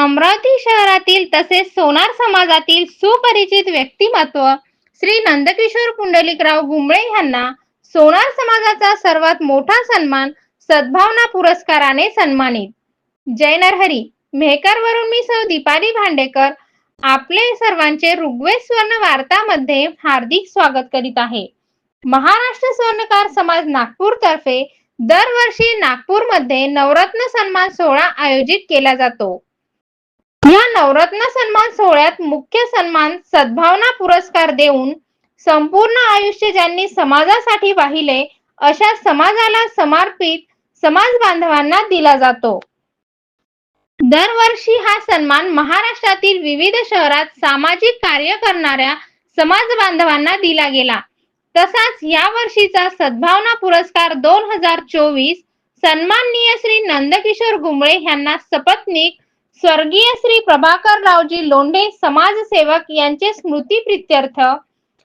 अमरावती शहरातील तसेच सोनार समाजातील सुपरिचित व्यक्तिमत्व श्री नंदकिशोर पुंडलिकराव गुंबळे यांना सोनार समाजाचा सर्वात मोठा सन्मान सद्भावना पुरस्काराने सन्मानित. जय नरहरी. मेहकरवरून मी सौ दीपाली भांडेकर. आपले सर्वांचे ऋग्वेद स्वर्ण वार्तामध्ये हार्दिक स्वागत करीत आहे. महाराष्ट्र स्वर्णकार समाज नागपूर तर्फे दरवर्षी नागपूरमध्ये नवरत्न सन्मान सोहळा आयोजित केला जातो. या नवरत्न सन्मान सोहळ्यात मुख्य सन्मान सद्भावना पुरस्कार देऊन संपूर्ण आयुष्य ज्यांनी समाजासाठी वाहिले अशा समाजाला समर्पित समाज बांधवांना दिला जातो. दरवर्षी हा सन्मान महाराष्ट्रातील विविध शहरात सामाजिक कार्य करणाऱ्या समाज बांधवांना दिला गेला. तसाच या वर्षीचा सद्भावना पुरस्कार दोन हजार चोवीस सन्माननीय श्री नंदकिशोर गुंबळे यांना सपत्नीक स्वर्गीय श्री प्रभाकर रावजी लोंढे समाजसेवक यांचे स्मृतीप्रित्यर्थ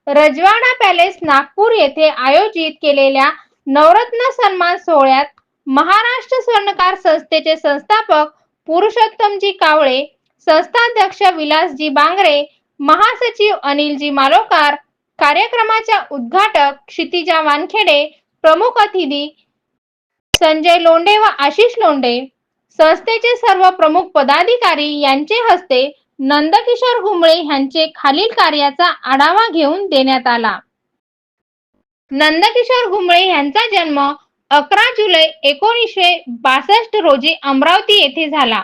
रजवाडा पॅलेस नागपूर येथे आयोजित केलेल्या नवरत्न सन्मान सोहळ्यात महाराष्ट्र स्वर्णकार संस्थेचे संस्थापक पुरुषोत्तमजी कावळे संस्थाध्यक्ष विलासजी बांगरे महासचिव अनिलजी मालोकार कार्यक्रमाच्या उद्घाटक क्षितिजा वानखेडे प्रमुख अतिथी संजय लोंढे व आशिष लोंढे. संस्थेचे सर्व प्रमुख पदाधिकारी यांचे हस्ते नंदकिशोर घुमळे यांचे खालील कार्याचा आढावा घेऊन देण्यात आला. नंदकिशोर घुमळे यांचा जन्म अकरा जुलै एकोणीसशे बासष्ट रोजी अमरावती येथे झाला.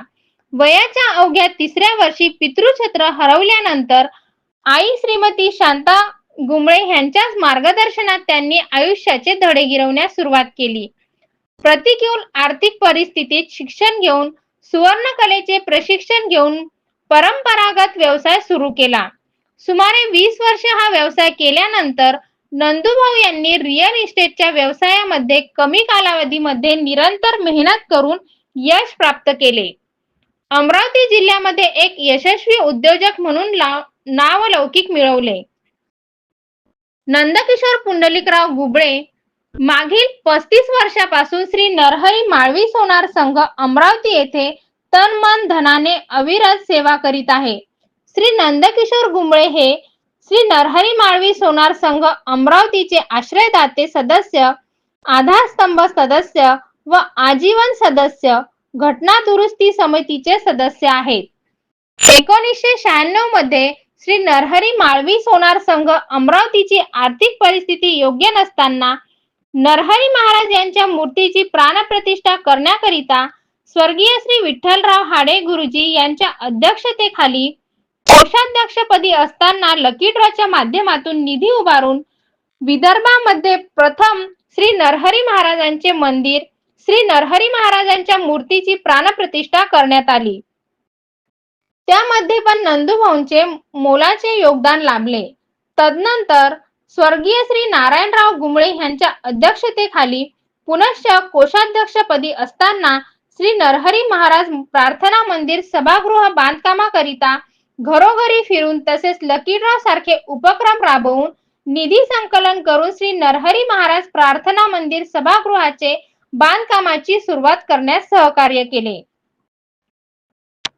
वयाच्या अवघ्या तिसऱ्या वर्षी पितृछत्र हरवल्यानंतर आई श्रीमती शांता गुंबळे यांच्याच मार्गदर्शनात त्यांनी आयुष्याचे धडे गिरवण्यास सुरुवात केली. प्रतिकूल आर्थिक परिस्थितीत शिक्षण घेऊन सुवर्णकलेचे प्रशिक्षण घेऊन परंपरागत व्यवसाय सुरू केला. सुमारे वीस वर्ष हा व्यवसाय केल्यानंतर नंदुभाऊ यांनी रिअल इस्टेटच्या व्यवसायामध्ये कमी कालावधीमध्ये निरंतर मेहनत करून यश प्राप्त केले. अमरावती जिल्ह्यामध्ये एक यशस्वी उद्योजक म्हणून नावलौकिक मिळवले. नंदकिशोर पुंडलिकराव गुबळे मागील पस्तीस वर्षापासून श्री नरहरी माळवी सोनार संघ अमरावती येथे तन मन धनाने अविरत सेवा करीत आहे. श्री नंदकिशोर गुंबळे हे श्री नरहरी माळवी सोनार संघ अमरावतीचे आश्रयदाते सदस्य आधारस्तंभ सदस्य व आजीवन सदस्य घटना दुरुस्ती समितीचे सदस्य आहेत. एकोणीसशे शहाण्णवमध्ये श्री नरहरी माळवी सोनार संघ अमरावतीची आर्थिक परिस्थिती योग्य नसताना नरहरी महाराज यांच्या मूर्तीची प्राणप्रतिष्ठा करण्याकरिता स्वर्गीय श्री विठ्ठलराव हाडे गुरुजी यांच्या अध्यक्षतेखाली कोषाध्यक्षपदी असताना लकी ड्रॉच्या माध्यमातून निधी उभारून विदर्भामध्ये प्रथम श्री नरहरी महाराजांचे मंदिर श्री नरहरी महाराजांच्या मूर्तीची प्राणप्रतिष्ठा करण्यात आली. त्यामध्ये पण नंदुभाऊंचे मोलाचे योगदान लाभले. तदनंतर स्वर्गीय श्री नारायणराव गुंबळे यांच्या अध्यक्षतेखाली पुनश्च कोषाध्यक्षपदी असताना श्री नरहरी महाराज प्रार्थना मंदिर सभागृह बांधकामाकरिता घरोघरी फिरून तसेच लकी सारखे उपक्रम राबवून निधी संकलन करून श्री नरहरी महाराज प्रार्थना मंदिर सभागृहाचे बांधकामाची सुरुवात करण्यास सहकार्य केले.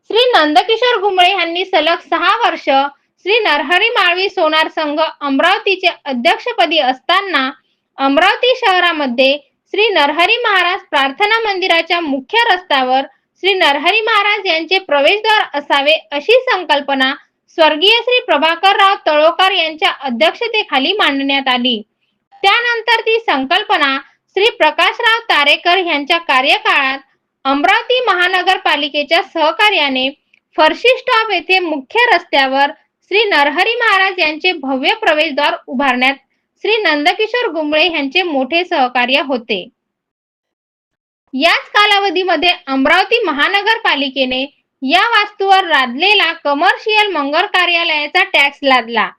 श्री नंदकिशोर गुंबळे यांनी सलग सहा वर्ष श्री नरहरी माळवी सोनार संघ अमरावतीचे अध्यक्षपदी असताना अमरावती शहरामध्ये श्री नरहरी महाराज प्रार्थना मंदिराच्या मुख्य रस्त्यावर श्री नरहरी महाराज यांचे प्रवेशद्वार असावे अशी संकल्पना स्वर्गीय श्री प्रभाकरराव तळोकर यांच्या अध्यक्षतेखाली मांडण्यात आली. त्यानंतर ती संकल्पना श्री प्रकाशराव तारेकर यांच्या कार्यकाळात अमरावती महानगरपालिकेच्या सहकार्याने फरशी स्टॉप येथे मुख्य रस्त्यावर श्री नरहरी महाराज यांचे भव्य प्रवेशद्वार उभारण्यात श्री नंदकिशोर गुंबळे यांचे मोठे सहकार्य होते. याच कालावधीमध्ये अमरावती महानगरपालिकेने या वास्तूवर लादलेला कमर्शियल मंगल कार्यालयाचा टॅक्स लादला.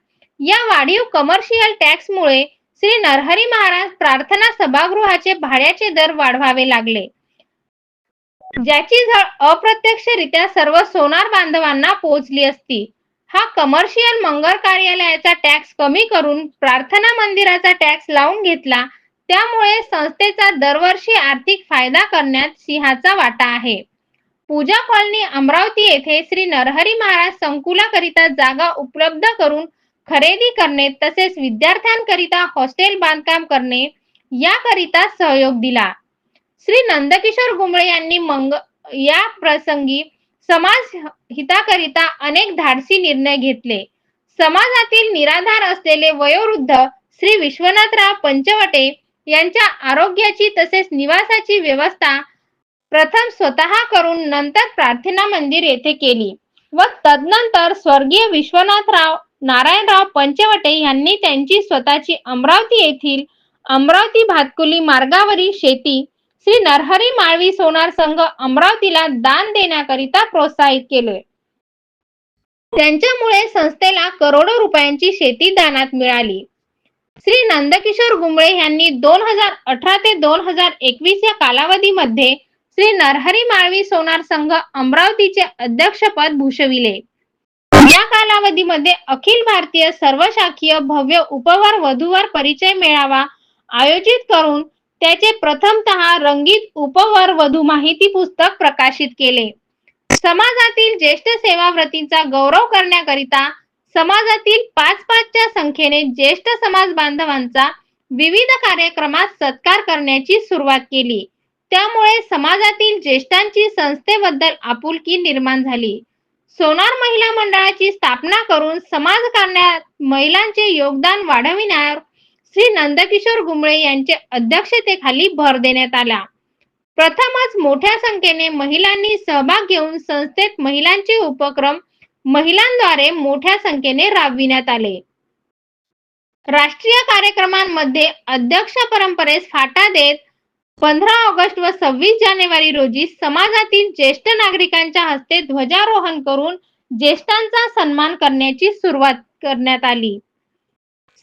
या वाढीव कमर्शियल टॅक्समुळे श्री नरहरी महाराज प्रार्थना सभागृहाचे भाड्याचे दर वाढवावे लागले. ज्याची झळ अप्रत्यक्षरित्या सर्व सोनार बांधवांना पोहोचली असती. हा कमर्शियल मंगल कार्यालयाचा टॅक्स कमी करून प्रार्थना मंदिराचा टॅक्स लावून घेतला. त्यामुळे संस्थेचा दरवर्षी आर्थिक फायदा करण्यात सिंहाचा वाटा आहे. पूजा कॉलनी अमरावती येथे श्री नरहरी महाराज संकुलाकरिता जागा उपलब्ध करून खरेदी करणे तसेच विद्यार्थ्यांकरिता हॉस्टेल बांधकाम करणे याकरिता सहयोग दिला. श्री नंदकिशोर गुंबळे यांनी मंग या प्रसंगी समाज हिताकरिता अनेक धाडसी निर्णय घेतले. समाजातील निराधार असलेले वयोवृद्ध श्री विश्वनाथराव पंचवटे यांच्या आरोग्याची तसेच निवासाची व्यवस्था प्रथम स्वतः करून नंतर प्रार्थना मंदिर येथे केली व तदनंतर स्वर्गीय विश्वनाथराव नारायणराव पंचवटे यांनी त्यांची स्वतःची अमरावती येथील अमरावती भातकुली मार्गावरील शेती श्री नरहरी माळवी सोनार संघ अमरावतीला दान देण्याकरिता प्रोत्साहित केले. त्यांच्यामुळे संस्थेला करोडो रुपयांची शेती दानात मिळाली. श्री नंदकिशोर गुंबळे यांनी दोन हजार अठरा ते दोन हजार एकवीस या कालावधीमध्ये श्री नरहरी माळवी सोनार संघ अमरावतीचे अध्यक्षपद भूषविले. या कालावधीमध्ये अखिल भारतीय सर्वशाखीय भव्य उपवार वधूवर परिचय मेळावा आयोजित करून त्याचे प्रथमतः रंगीत उपवर वधू माहिती पुस्तक प्रकाशित केले. समाजातील ज्येष्ठ सेवाव्रतींचा गौरव करण्याकरिता समाजातील पाच पाचच्या संख्येने ज्येष्ठ समाज बांधवांचा विविध कार्यक्रमात सत्कार करण्याची सुरुवात केली. त्यामुळे समाजातील ज्येष्ठांची संस्थेबद्दल आपुलकी निर्माण झाली. सोनार महिला मंडळाची स्थापना करून समाजकारणात महिलांचे योगदान वाढविण्यावर श्री नंदकिशोर गुमळे यांच्या अध्यक्षतेखाली भर देण्यात आला. प्रथमच मोठ्या संख्येने महिलांनी सहभाग घेऊन संस्थेत महिलांचे उपक्रम महिलांद्वारे मोठ्या संख्येने राबविण्यात आले. राष्ट्रीय कार्यक्रमांमध्ये अध्यक्ष परंपरेस फाटा देत पंधरा ऑगस्ट व सव्वीस जानेवारी रोजी समाजातील ज्येष्ठ नागरिकांच्या हस्ते ध्वजारोहण करून ज्येष्ठांचा सन्मान करण्याची सुरुवात करण्यात आली.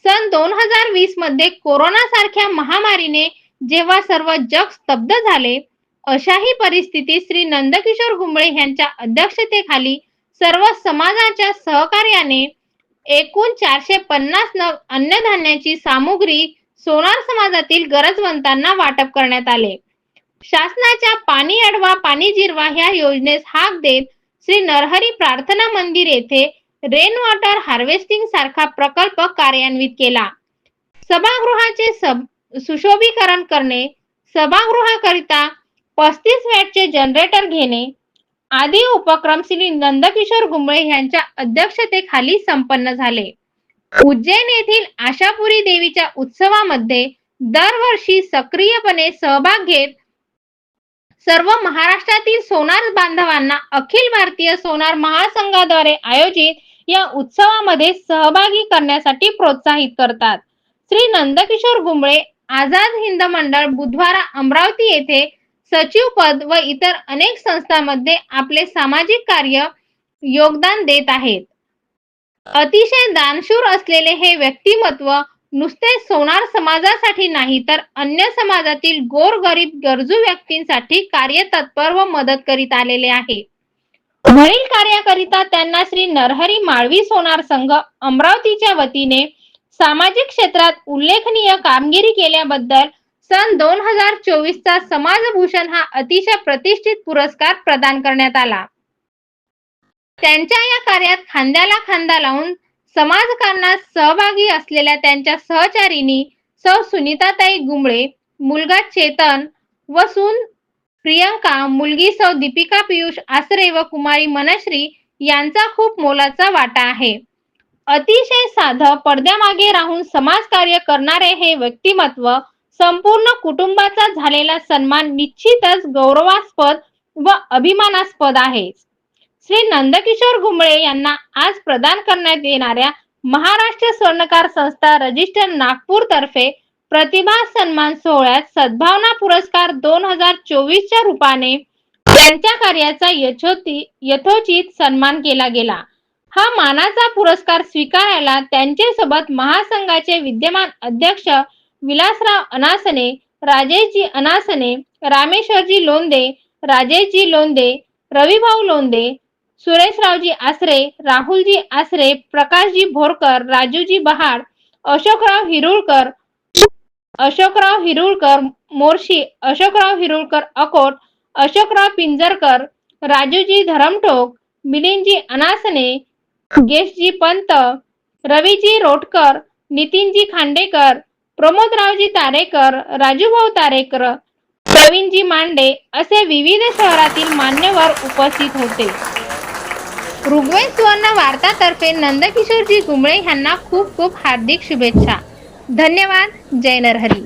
सन दोन हजार वीसमध्ये कोरोना सारख्या महामारीने जेव्हा सर्व जग स्तब्ध झाले अशाही परिस्थितीत श्री नंदकिशोर घुमळे यांच्या अध्यक्षतेखाली सर्व समाजाच्या सहकार्याने एकूण चारशे पन्नास नग अन्नधान्याची सामुग्री सोनार समाजातील गरजवंतांना वाटप करण्यात आले. शासनाच्या पाणी अडवा पाणी जिरवा ह्या योजनेस हाक देत श्री नरहरी प्रार्थना मंदिर येथे रेन वॉटर हार्वेस्टिंग सारखा प्रकल्प कार्यान्वित केला. सभागृहाचे सब सुशोभीकरण करणे सभागृहाकरिता पस्तीस वॅटचे जनरेटर घेणे आदी उपक्रम श्री नंदकिशोर गुंबळे यांच्या अध्यक्षतेखाली संपन्न झाले. उज्जैन येथील आशापुरी देवीच्या उत्सवामध्ये दरवर्षी सक्रियपणे सहभाग घेत सर्व महाराष्ट्रातील सोनार बांधवांना अखिल भारतीय सोनार महासंघाद्वारे आयोजित या उत्सवामध्ये सहभागी करण्यासाठी प्रोत्साहित करतात. श्री नंदकिशोर गुंबळे आझाद हिंद मंडळ बुधवारा अमरावती येथे सचिव पद व इतर अनेक संस्थांमध्ये आपले सामाजिक कार्य योगदान देत आहेत. अतिशय दानशूर असलेले हे व्यक्तिमत्व नुसते सोनार समाजासाठी नाही तर अन्य समाजातील गोरगरीब गरजू व्यक्तींसाठी कार्यतत्पर व मदत करीत आलेले आहे. वरील कार्याकरिता त्यांना श्री नरहरी माळवी सोनार संघ अमरावतीच्या वतीने सामाजिक क्षेत्रात उल्लेखनीय कामगिरी केल्याबद्दल सन दोन हजार चोवीस चा समाजभूषण हा अतिशय प्रतिष्ठित पुरस्कार प्रदान करण्यात आला. त्यांच्या या कार्यात खांद्याला खांदा लावून समाजकारणात सहभागी असलेल्या त्यांच्या सहचारिणी सौ सुनीताताई गुंबळे मुलगा चेतन व सून प्रियांका मुलगी सौ दीपिका पियुष आसरे व कुमारी मनश्री यांचा खूप मोलाचा वाटा आहे. अतिशय साधं पडद्यामागे राहून समाजकार्य करणारे हे व्यक्तिमत्व संपूर्ण कुटुंबाचा झालेला सन्मान निश्चितच गौरवास्पद व अभिमानास्पद आहे. श्री नंदकिशोर घुमळे यांना आज प्रदान करण्यात येणाऱ्या महाराष्ट्र स्वर्णकार संस्था रजिस्टर नागपूर तर्फे प्रतिभा सन्मान सोहळ्यात सद्भावना पुरस्कार दोन हजार चोवीसच्या रूपाने त्यांच्या कार्याचा यथोचित यथोचित सन्मान केला गेला. हा मानाचा पुरस्कार स्वीकारायला त्यांच्यासोबत महासंघाचे विद्यमान अध्यक्ष विलासराव अनासने राजेशजी अनासने रामेश्वरजी लोंदे राजेशजी लोंदे रविभाऊ लोंदे सुरेशरावजी आसरे राहुलजी आसरे प्रकाशजी भोरकर राजूजी बहाड अशोकराव हिरुळकर अशोकराव हिरुळकर मोर्शी अशोकराव हिरुळकर अकोट अशोकराव पिंजरकर राजूजी धरमठोक मिलिंदजी अनासने गेशजी पंत रवीजी रोटकर नितीनजी खांडेकर प्रमोदरावजी तारेकर राजूभाऊ तारेकर प्रवीणजी मांडे असे विविध शहरातील मान्यवर उपस्थित होते. ऋग्वेद सुवर्ण वार्तातर्फे नंदकिशोरजी गुंबळे यांना खूप खूप हार्दिक शुभेच्छा. धन्यवाद जय नरहरी.